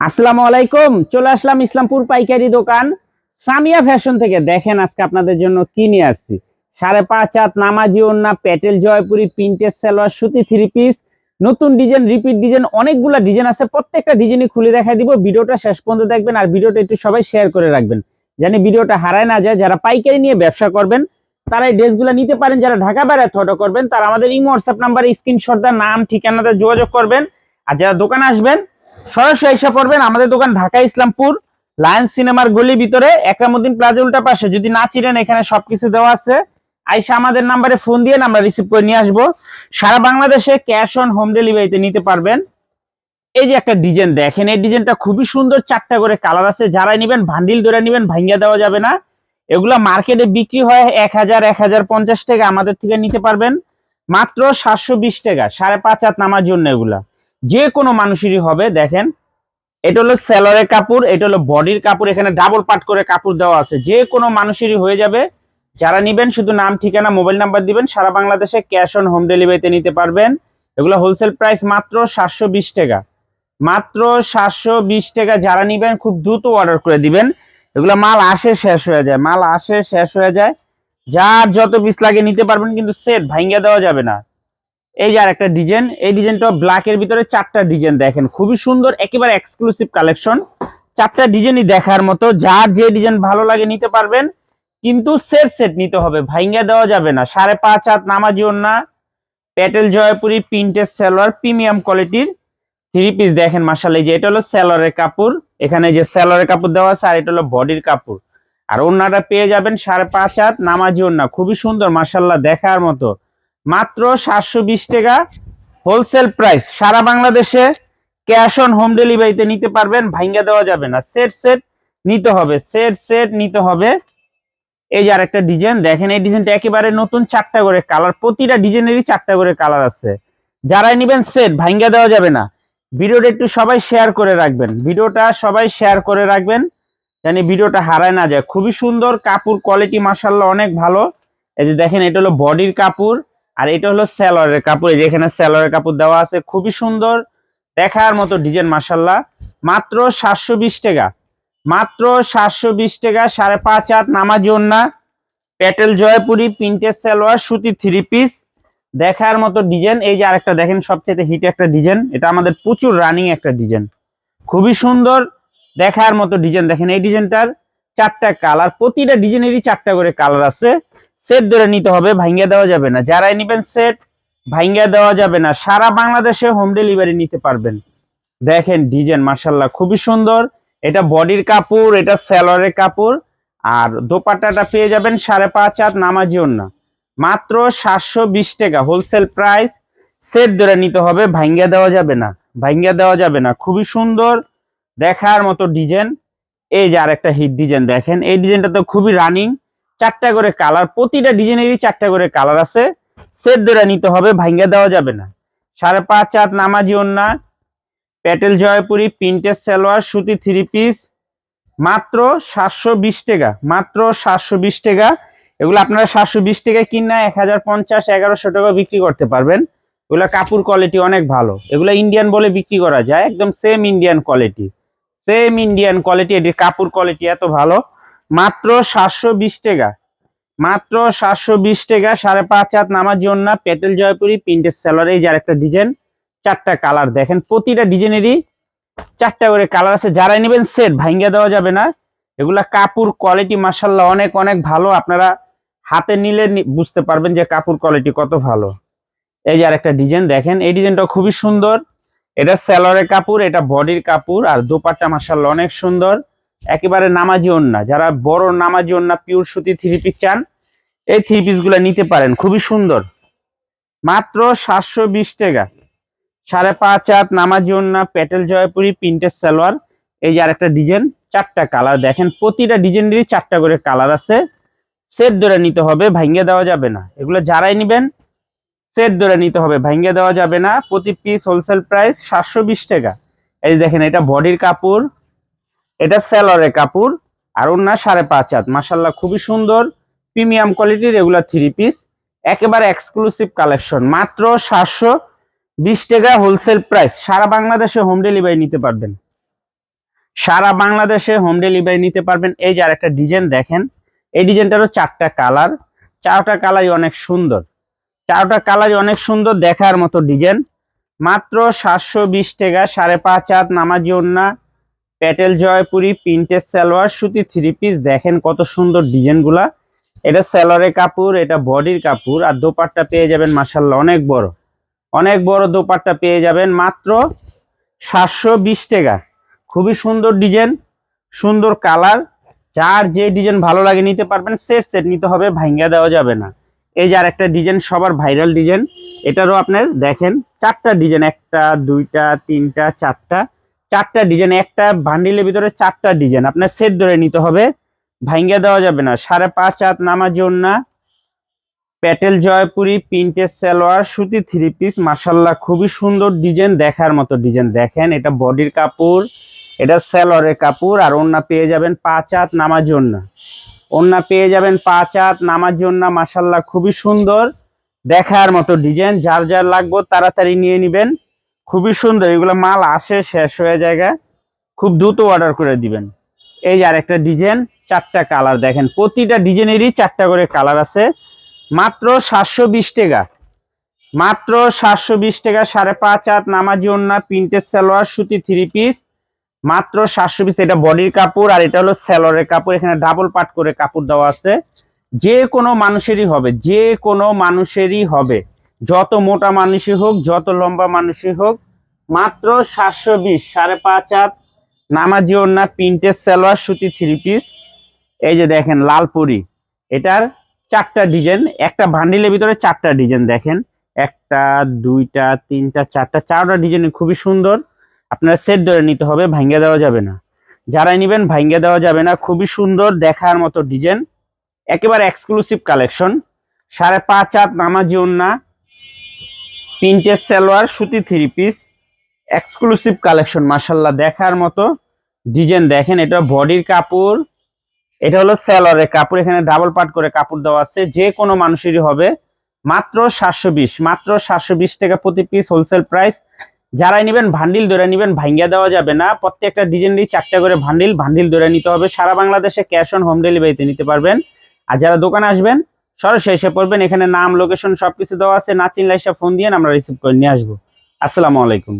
আসসালামু আলাইকুম, চলে আসলাম ইসলামপুর পাইকারি দোকান। সামিয়া ফ্যাশন থেকে দেখেন আজকে আপনাদের জন্য কি নিয়ে আসছি। সাড়ে পাঁচ হাত নামাজি ওন্না প্যাটেল জয়পুরি প্রিন্টের সালোয়ার, সুতি থ্রি পিস নতুন ডিজাইন রিপিট ডিজাইন অনেকগুলো ডিজাইন আছে। প্রত্যেকটা ডিজাইনই খুলে দেখাই দিব। ভিডিওটা শেষ পর্যন্ত দেখবেন আর ভিডিওটা একটু সবাই শেয়ার করে রাখবেন। জানি ভিডিওটা হারায় না যায়। যারা পাইকারি নিয়ে ব্যবসা করবেন, তারা এই ড্রেসগুলো নিতে পারেন। যারা ঢাকা বেড়ায় ফটো করবেন, তারা আমাদের ইমো হোয়াটসঅ্যাপ নাম্বারে স্ক্রিনশট দেওয়ার নাম, ঠিকানাতে যোগাযোগ করবেন। আর যারা দোকানে আসবেন সরাসরি এসে পড়বেন আমাদের দোকান ঢাকা ইসলামপুর, লায়ন্স সিনেমার গলির ভিতরে একরামুদ্দিন প্লাজা উল্টা পাশে। যদি না চিনেন, এখানে সবকিছু দেওয়া আছে। আইসা আমাদের নাম্বারে ফোন দিয়ে আমরা রিসিভ করে নিয়ে আসব। সারা বাংলাদেশে ক্যাশ অন হোম ডেলিভারিতে নিতে পারবেন। এই যে একটা ডিজাইন, দেখেন, এই ডিজাইনটা খুবই সুন্দর, চারটা করে কালার আছে। যারা নেবেন ভান্ডিল ধরে নেবেন ভাঙ্গা দেওয়া যাবে না। এগুলা মার্কেটে বিক্রি হয় এক হাজার এক হাজার পঞ্চাশ টাকা আমাদের থেকে নিতে পারবেন। মাত্র সাতশো বিশ টাকা, সাড়ে পাঁচ হাত নামার জন্য এগুলা। যে কোনো মানুষেরই হবে, দেখেন। এটা হলো সেলরের কাপড়, এটা হলো বডির কাপড়, এখানে ডাবল পাট করে কাপড় দেওয়া আছে। যে কোনো মানুষেরই হয়ে যাবে। যারা নিবেন, শুধু নাম, ঠিকানা, মোবাইল নাম্বার দিবেন, সারা বাংলাদেশে ক্যাশ অন হোম ডেলিভারিতে নিতে পারবেন। এগুলো হোলসেল প্রাইস মাত্র সাতশো বিশ টাকা। মাত্র সাতশো বিশ টাকা যারা নিবেন, খুব দ্রুত অর্ডার করে দিবেন। এগুলো মাল আসে শেষ হয়ে যায়, মাল আসে শেষ হয়ে যায়। যার যত পিস লাগে নিতে পারবেন, কিন্তু সেট ভাঙ্গা দেওয়া যাবে না। এই যে আর একটা ডিজাইন, এই ডিজাইনটা ব্ল্যাকের ভিতরে চারটা ডিজাইন দেখেন। খুবই সুন্দর, একেবারে এক্সক্লুসিভ কালেকশন চারটা ডিজাইনই দেখার মতো, যার যে ডিজাইন ভালো লাগে নিতে পারবেন, কিন্তু সেট সেট নিতে হবে, ভাইঙ্গা দেওয়া যাবে না। সাড়ে পাঁচ হাত নামাজি না প্যাটেল জয়পুরি প্রিন্টের সালোয়ার, প্রিমিয়াম কোয়ালিটির থ্রি পিস দেখেন মাসাল এই যে এটা হলো স্যালোয়ারের কাপড়, এখানে যে স্যালোয়ারের কাপড় দেওয়া আছে, আর এটা হলো বডির কাপড়। আর ওন্নাটা পেয়ে যাবেন সাড়ে পাঁচ হাত নামাজি ওন্না খুবই সুন্দর মাসাল্লাহ দেখার মতো। মাত্র সাতশো বিশ টাকা হোলসেল প্রাইস। সারা বাংলাদেশে ক্যাশ অন হোম ডেলিভারিতে নিতে পারবেন ভাঙ্গা দেওয়া যাবে না। সেট সেট নিতে হবে, সেট সেট নিতে হবে। এই যে আরেকটা ডিজাইন, দেখেন এই ডিজাইনটা একেবারে নতুন চারটা করে কালার, প্রতিটা ডিজাইনেরই চারটা করে কালার আছে। যারাই নিবেন সেট ভাঙ্গা দেওয়া যাবে না। ভিডিওটা একটু সবাই শেয়ার করে রাখবেন। ভিডিওটা সবাই শেয়ার করে রাখবেন, জানি ভিডিওটা হারায় না যায়। খুবই সুন্দর কাপড়, কোয়ালিটি মাসাল্লাহ অনেক ভালো। এই যে দেখেন, এটা হলো বডির কাপড়। আর এটা হলো স্যালোয়ারের কাপড়, এই যে এখানে স্যালোয়ারের কাপড় দেওয়া আছে, খুবই সুন্দর, দেখার মতো ডিজাইন মাসাল্লাহ মাত্র সাতশো বিশ টাকা, মাত্র সাতশো বিশ টাকা, সাড়ে পাঁচ হাত নামাজি ওন্না, প্যাটেল জয়পুরি, প্রিন্টের সালোয়ার, সুতি থ্রি পিস, দেখার মতো ডিজাইন। এই যে আরেকটা দেখেন সবচেয়ে হিট একটা ডিজাইন, এটা আমাদের প্রচুর রানিং একটা ডিজাইন। খুবই সুন্দর, দেখার মতো ডিজাইন, দেখেন এই ডিজাইনটার চারটা কালার, প্রতিটা ডিজাইনেরই চারটা করে কালার আছে। সেট ধরে নিতে হবে ভাঙ্গা দেওয়া যাবে না। যারাই নিবেন সেট ভাঙ্গা দেওয়া যাবে না। সারা বাংলাদেশে হোম ডেলিভারি নিতে পারবেন। দেখেন ডিজাইন মার্শাল্লাহ খুবই সুন্দর। এটা বডির কাপড়, এটা স্যালোয়ারের কাপড়। আর দোপাট্টাটা পেয়ে যাবেন সাড়ে পাঁচ হাত, নামাজি না মাত্র সাতশো বিশ টাকা হোলসেল প্রাইস সেট ধরে নিতে হবে ভাঙ্গা দেওয়া যাবে না। ভাঙ্গা দেওয়া যাবে না। খুবই সুন্দর, দেখার মতো ডিজাইন এই যে আর একটা হিট ডিজাইন দেখেন। এই ডিজাইনটা তো খুবই রানিং চারটা করে কালার প্রতিটা ডিজাইনেরই চারটা করে কালার আছে। সেট ধরে নিতে হবে, ভাঙ্গা দেওয়া যাবে না। সাড়ে পাঁচ হাত নামাজি ওন্না প্যাটেল জয়পুরি, প্রিন্টের সালোয়ার, সুতি থ্রি পিস মাত্র সাতশো বিশ টাকা, মাত্র সাতশো বিশ টাকা। এগুলো আপনারা সাতশো বিশ টাকায় কিনা এক হাজার পঞ্চাশ, এগারোশো টাকা বিক্রি করতে পারবেন। এগুলো কাপড় কোয়ালিটি অনেক ভালো। এগুলো ইন্ডিয়ান বলে বিক্রি করা যায়, একদম same Indian quality same Indian quality এটির কাপড় কোয়ালিটি এত ভালো। মাত্র সাতশো বিশ টাকা। মাত্র সাতশো বিশ টাকা, সাড়ে পাঁচ হাত নামার জন্য পেটেল জয়পুরি, প্রিন্টের স্যালার এই যার একটা ডিজাইন চারটা কালার দেখেন, প্রতিটা ডিজাইনেরই চারটা করে কালার আছে। যারাই নেবেন সেট ভাঙ্গা দেওয়া যাবে না। এগুলা কাপড় কোয়ালিটি মাসাল্লাহ অনেক অনেক ভালো। আপনারা হাতে নিলে বুঝতে পারবেন যে কাপড় কোয়ালিটি কত ভালো। এই যে আরেকটা ডিজাইন দেখেন, এই ডিজাইনটা খুবই সুন্দর। এটা স্যালোয়ারের কাপড়, এটা বডির কাপড়, আর দোপাট্টা মাসাল্লাহ অনেক সুন্দর। একেবারে নামাজি ওন্না, যারা বড় নামাজি ওন্না পিওর সুতি থ্রি পিস চান, এই থ্রি পিসগুলা নিতে পারেন, খুবই সুন্দর। মাত্র সাতশো বিশ টাকা। সাড়ে পাঁচ হাত নামাজি ওন্না, প্যাটেল জয়পুরি প্রিন্টের সালোয়ার, এই যে আরেকটা ডিজাইন, চারটা কালার। দেখেন, প্রতিটা ডিজাইনেরই চারটা করে কালার আছে। সেট ধরে নিতে হবে ভাঙ্গে দেওয়া যাবে না। এগুলো যারাই নিবেন, সেট ধরে নিতে হবে ভাঙ্গে দেওয়া যাবে না। প্রতি পিস হোলসেল প্রাইস সাতশো বিশ টাকা। এই দেখেন, এটা বডির কাপড় এটা স্যালোয়ারের কাপড়, আর না সাড়ে পাঁচ হাত। মাসাল্লাহ খুবই সুন্দর, প্রিমিয়াম কোয়ালিটির এগুলা থ্রি পিস একেবারে এক্সক্লুসিভ কালেকশন মাত্র সাতশো বিশ টাকা হোলসেল প্রাইস সারা বাংলাদেশে হোম ডেলিভারি নিতে পারবেন। সারা বাংলাদেশে হোম ডেলিভারি নিতে পারবেন। এই যে আরেকটা ডিজাইন দেখেন, এই ডিজাইনটারও চারটা কালার চারটা কালারই অনেক সুন্দর। চারটা কালারই অনেক সুন্দর দেখার মতো ডিজাইন মাত্র সাতশো বিশ টাকা, সাড়ে পাঁচ হাত নামাজি ওন্না প্যাটেল জয়পুরি, প্রিন্টের সালোয়ার, সুতি থ্রি পিস দেখেন কত সুন্দর ডিজাইনগুলা। এটা সালোয়ারের কাপড়, এটা বডির কাপড়। আর দোপাট্টা পেয়ে যাবেন মাসাল্লাহ অনেক বড়। অনেক বড় দোপাট্টা পেয়ে যাবেন মাত্র সাতশো বিশ টাকা। খুবই সুন্দর ডিজাইন, সুন্দর কালার। যার যে ডিজাইন ভালো লাগে নিতে পারবেন, সেট সেট নিতে হবে ভাঙ্গা দেওয়া যাবে না। এই যে আর একটা ডিজাইন, সবার ভাইরাল ডিজাইন। এটারও আপনার দেখেন, চারটা ডিজাইন, একটা, দুইটা, তিনটা, চারটা। চারটা ডিজাইন একটা বান্ডিলের ভিতরে চারটা ডিজাইন আপনার সেট ধরে নিতে হবে ভাঙ্গা দেওয়া যাবে না। সাড়ে পাঁচ হাত নামার জন্য প্যাটেল জয়পুরি, প্রিন্টের সালোয়ার, সুতি থ্রি পিস মাসাল্লাহ খুবই সুন্দর ডিজাইন দেখার মতো ডিজাইন দেখেন, এটা বডির কাপড়, এটা সালোয়ারের কাপড়, আর ওন্না পেয়ে যাবেন পাঁচ হাত নামার জন্য। ওন্না পেয়ে যাবেন পাঁচ হাত নামার জন্য মাসাল্লাহ খুবই সুন্দর, দেখার মতো ডিজাইন যার যার লাগবে, তাড়াতাড়ি নিয়ে নেবেন। খুবই সুন্দর, এগুলো মাল আসে, শেষ হয়ে জায়গা খুব দ্রুত অর্ডার করে দিবেন। এই আর একটা ডিজাইন চারটা কালার দেখেন। প্রতিটা ডিজাইনেরই চারটা করে কালার আছে। মাত্র সাতশো বিশ টাকা। মাত্র সাতশো বিশ টাকা, সাড়ে পাঁচ হাত, নামাজি ওন্না প্রিন্টের সালোয়ার, সুতি থ্রি পিস মাত্র সাতশো পিস এটা বডির কাপড়, আর এটা হলো স্যালোয়ারের কাপড়। এখানে ডাবল পাট করে কাপড় দেওয়া আছে। যে কোনো মানুষেরই হবে, যে কোনো মানুষেরই হবে। যত মোটা মানুষই হোক, যত লম্বা মানুষই হোক, মাত্র সাতশো বিশ, সাড়ে পাঁচ হাত, নামাজি ওন্না প্রিন্টের সালোয়ার, সুতি থ্রি পিস এই যে দেখেন লালপুরি এটার চারটা ডিজাইন একটা ভান্ডিলের ভিতরে চারটা ডিজাইন দেখেন। একটা, দুইটা, তিনটা, চারটা চারটা ডিজাইন খুবই সুন্দর। আপনারা সেট ধরে নিতে হবে ভাঙ্গে দেওয়া যাবে না। যারাই নেবেন ভাঙ্গে দেওয়া যাবে না। খুবই সুন্দর দেখার মতো ডিজাইন একেবারে এক্সক্লুসিভ কালেকশন সাড়ে পাঁচ হাত নামাজি ওন্না প্রিন্টের সালোয়ার, সুতি থ্রি পিস এক্সক্লুসিভ কালেকশন মাসাল্লাহ দেখার মতো ডিজাইন দেখেন, এটা বডির কাপড়, এটা হলো স্যালোয়ারের কাপড়, এখানে ডাবল পাট করে কাপড় দেওয়া আছে, যে কোনো মানুষেরই হবে, মাত্র সাতশো বিশ, মাত্র সাতশো বিশ টাকা প্রতি পিস হোলসেল প্রাইস যারাই নেবেন ভান্ডিল ধরে নেবেন, ভাঙ্গিয়া দেওয়া যাবে না, প্রত্যেকটা ডিজাইনেরই চারটা করে ভান্ডিল ভান্ডিল ধরে নিতে হবে, সারা বাংলাদেশে ক্যাশ অন হোম ডেলিভারিতে নিতে পারবেন, আর যারা দোকানে আসবেন সরাসরি এসে পড়বেন, এখানে নাম লোকেশন সবকিছু দেওয়া আছে। না চিনলে এসে ফোন দিয়ে আমরা রিসিভ করে নিয়ে আসব। আসসালামু আলাইকুম।